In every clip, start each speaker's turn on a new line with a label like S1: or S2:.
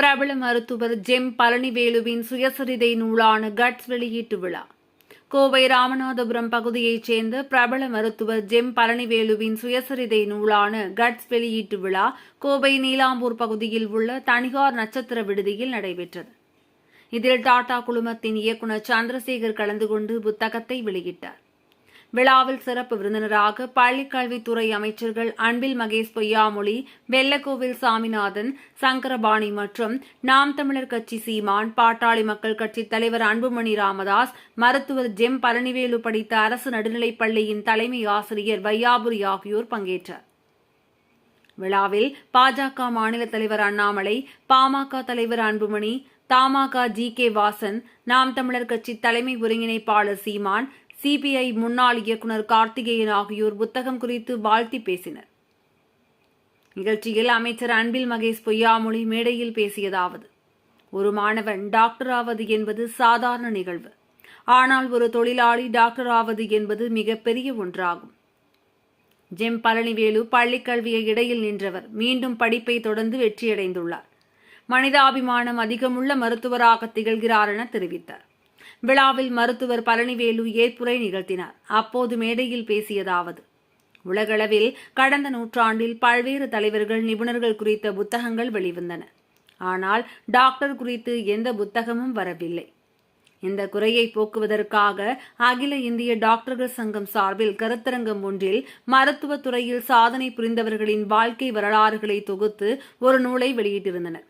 S1: பிரபல மருத்துவர் ஜெம் பழனிவேலுவின் சுயசரிதை நூலான கட்ஸ் வெளியீட்டு விழா. கோவை ராமநாதபுரம் பகுதியைச் சேர்ந்த பிரபல மருத்துவர் ஜெம் பழனிவேலுவின் சுயசரிதை நூலான கட்ஸ் வெளியீட்டு விழா கோவை நீலாம்பூர் பகுதியில் உள்ள தனிகார் நட்சத்திர விடுதியில் நடைபெற்றது. இதில் டாடா குழுமத்தின் இயக்குநர் சந்திரசேகர் கலந்து கொண்டு புத்தகத்தை வெளியிட்டார். விழாவில் சிறப்பு விருந்தினராக பள்ளிக்கல்வித்துறை அமைச்சர்கள் அன்பில் மகேஷ் பொய்யாமொழி வெள்ளக்கோவில் சாமிநாதன் சங்கரபாணி மற்றும் நாம் தமிழர் கட்சி சீமான் பாட்டாளி மக்கள் கட்சி தலைவர் அன்புமணி ராமதாஸ் மருத்துவர் ஜெம் பழனிவேலு படித்த அரசு நடுநிலைப் பள்ளியின் தலைமை ஆசிரியர் வையாபுரி ஆகியோர் பங்கேற்றனர். விழாவில் பாஜக மாநில தலைவர் அண்ணாமலை பாமக தலைவர் அன்புமணி தமாக ஜி கே வாசன் நாம் தமிழர் கட்சி தலைமை ஒருங்கிணைப்பாளர் சீமான் சிபிஐ முன்னாள் இயக்குநர் கார்த்திகேயன் ஆகியோர் புத்தகம் குறித்து வாழ்த்தி பேசினர். நிகழ்ச்சியில் அமைச்சர் அன்பில் மகேஷ் பொய்யாமொழி மேடையில் பேசியதாவது ஒரு மாணவன் டாக்டர் ஆவது என்பது சாதாரண நிகழ்வு. ஆனால் ஒரு தொழிலாளி டாக்டர் ஆவது என்பது மிகப்பெரிய ஒன்றாகும். ஜெம் பழனிவேலு பள்ளிக்கல்வியை இடையில் நின்றவர். மீண்டும் படிப்பை தொடர்ந்து வெற்றியடைந்துள்ளார். மனிதாபிமானம் அதிகமுள்ள மருத்துவராக திகழ்கிறார் என தெரிவித்தார். விழாவில் மருத்துவர் பழனிவேலு ஏற்புரை நிகழ்த்தினார். அப்போது மேடையில் பேசியதாவது உலகளவில் கடந்த நூற்றாண்டில் பல்வேறு தலைவர்கள் நிபுணர்கள் குறித்த புத்தகங்கள் வெளிவந்தன. ஆனால் டாக்டர் குறித்து எந்த புத்தகமும் வரவில்லை. இந்த குறையை போக்குவதற்காக அகில இந்திய டாக்டர்கள் சங்கம் சார்பில் கருத்தரங்கம் ஒன்றில் மருத்துவத் துறையில் சாதனை புரிந்தவர்களின் வாழ்க்கை வரலாறுகளை தொகுத்து ஒரு நூலை வெளியிட்டிருந்தனர்.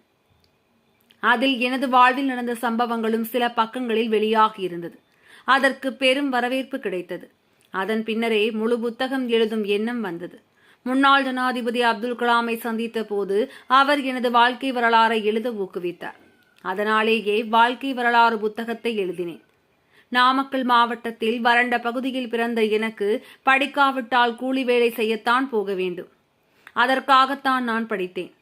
S1: அதில் எனது வாழ்வில் நடந்த சம்பவங்களும் சில பக்கங்களில் வெளியாகியிருந்தது அதற்கு பெரும் வரவேற்பு கிடைத்தது. அதன் பின்னரே முழு புத்தகம் எழுதும் எண்ணம் வந்தது. முன்னாள் ஜனாதிபதி அப்துல் கலாமை சந்தித்த போது அவர் எனது வாழ்க்கை வரலாறை எழுத ஊக்குவித்தார். அதனாலேயே வாழ்க்கை வரலாறு புத்தகத்தை எழுதினேன். நாமக்கல் மாவட்டத்தில் வறண்ட பகுதியில் பிறந்த எனக்கு படிக்காவிட்டால் கூலி வேலை செய்யத்தான் போக வேண்டும். அதற்காகத்தான் நான் படித்தேன்.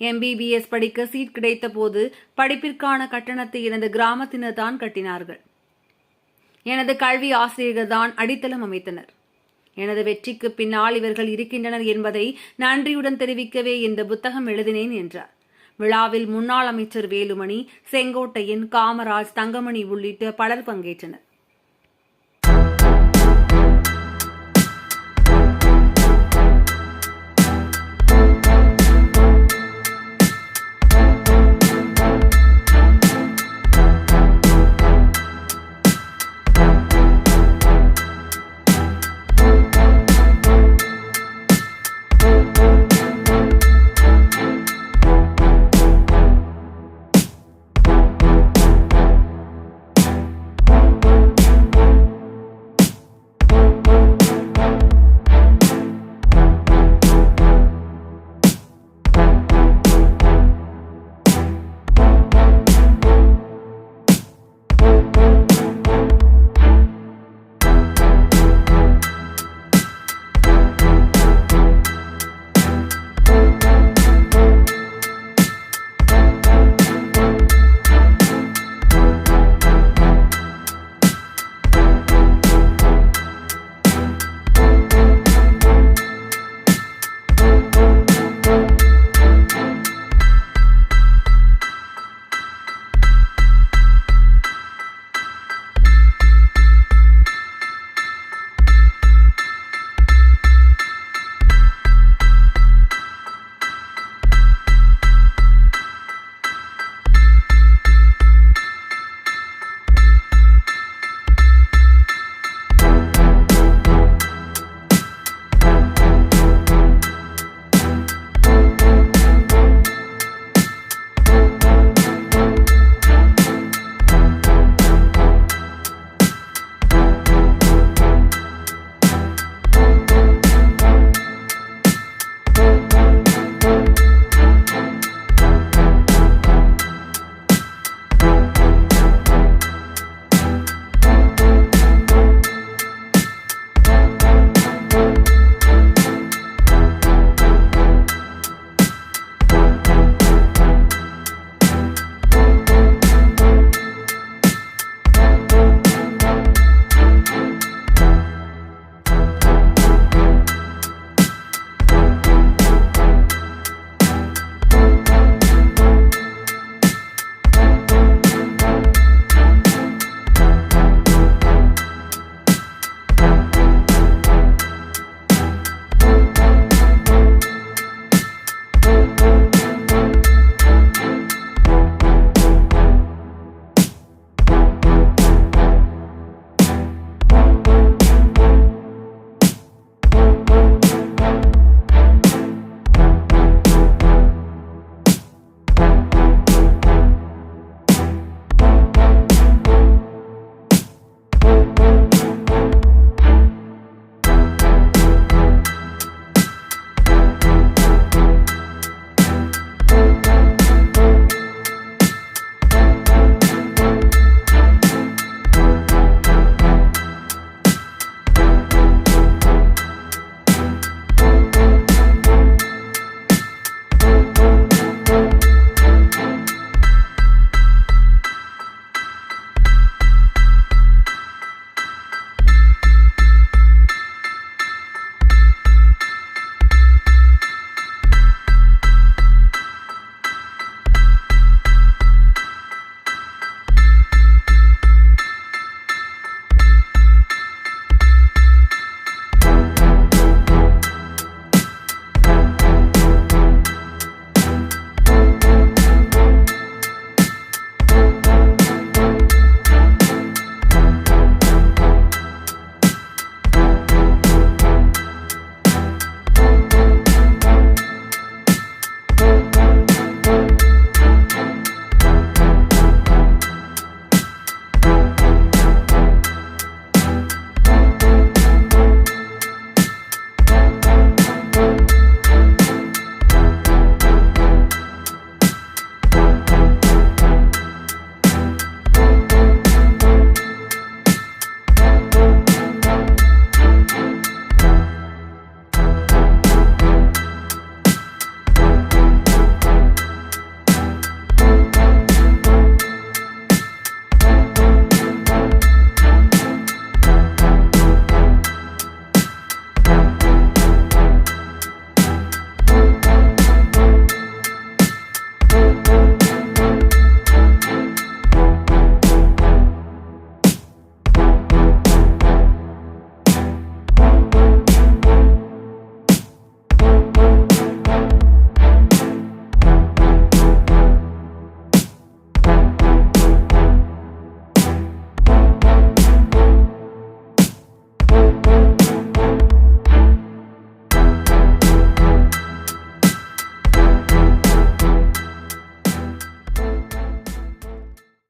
S1: எம்பிபிஎஸ் படிக்க சீட் கிடைத்தபோது படிப்பிற்கான கட்டணத்தை எனது கிராமத்தினர் தான் கட்டினார்கள். எனது கல்வி ஆசிரியர்கள் தான் அடித்தளம் அமைத்தனர். எனது வெற்றிக்கு பின்னால் இவர்கள் இருக்கின்றனர் என்பதை நன்றியுடன் தெரிவிக்கவே இந்த புத்தகம் எழுதினேன் என்றார். விழாவில் முன்னாள் அமைச்சர் வேலுமணி செங்கோட்டையன் காமராஜ் தங்கமணி உள்ளிட்ட பலர் பங்கேற்றனர்.